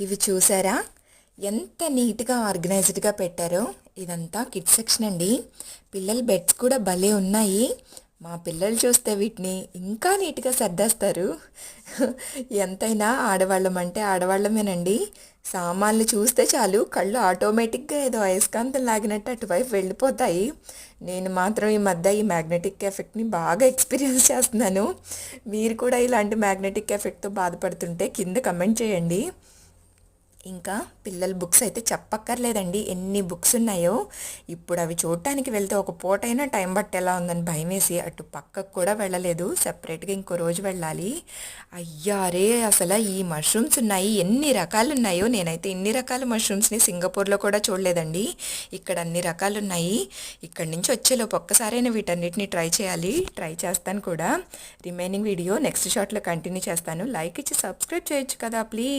ఇవి చూసారా? ఎంత నీట్గా ఆర్గనైజ్డ్గా పెట్టారో? ఇదంతా కిడ్స్ సెక్షన్ అండి. పిల్లల బెడ్స్ కూడా భలే ఉన్నాయి. మా పిల్లలు చూస్తే వీటిని ఇంకా నీట్గా సర్దేస్తారు. ఎంతైనా ఆడవాళ్ళం అంటే ఆడవాళ్ళమేనండి. సామాన్లు చూస్తే చాలు కళ్ళు ఆటోమేటిక్గా ఏదో అయస్కాంతం లాగినట్టు అటువైపు వెళ్ళిపోతాయి. నేను మాత్రం ఈ మధ్య ఈ మ్యాగ్నెటిక్ ఎఫెక్ట్ని బాగా ఎక్స్పీరియన్స్ చేస్తున్నాను. మీరు కూడా ఇలాంటి మ్యాగ్నెటిక్ ఎఫెక్ట్తో బాధపడుతుంటే కింద కమెంట్ చేయండి. ఇంకా పిల్లల బుక్స్ అయితే చెప్పక్కర్లేదండి. ఎన్ని బుక్స్ ఉన్నాయో ఇప్పుడు అవి చూడటానికి వెళ్తే ఒక పూటైనా టైం పట్టేలా ఉందని భయం వేసి అటు పక్కకు కూడా వెళ్ళలేదు. సెపరేట్గా ఇంకో రోజు వెళ్ళాలి. అయ్యారే అసలు ఈ మష్రూమ్స్ ఉన్నాయి. ఎన్ని రకాలు ఉన్నాయో నేనైతే ఇన్ని రకాల మష్రూమ్స్ని సింగపూర్లో కూడా చూడలేదండి. ఇక్కడ అన్ని రకాలు ఉన్నాయి. ఇక్కడి నుంచి వచ్చేలోపు ఒక్కసారైనా వీటన్నిటిని ట్రై చేయాలి. ట్రై చేస్తాను కూడా. రిమైనింగ్ వీడియో నెక్స్ట్ షాట్లో కంటిన్యూ చేస్తాను. లైక్ ఇచ్చి సబ్స్క్రైబ్ చేయొచ్చు కదా ప్లీజ్.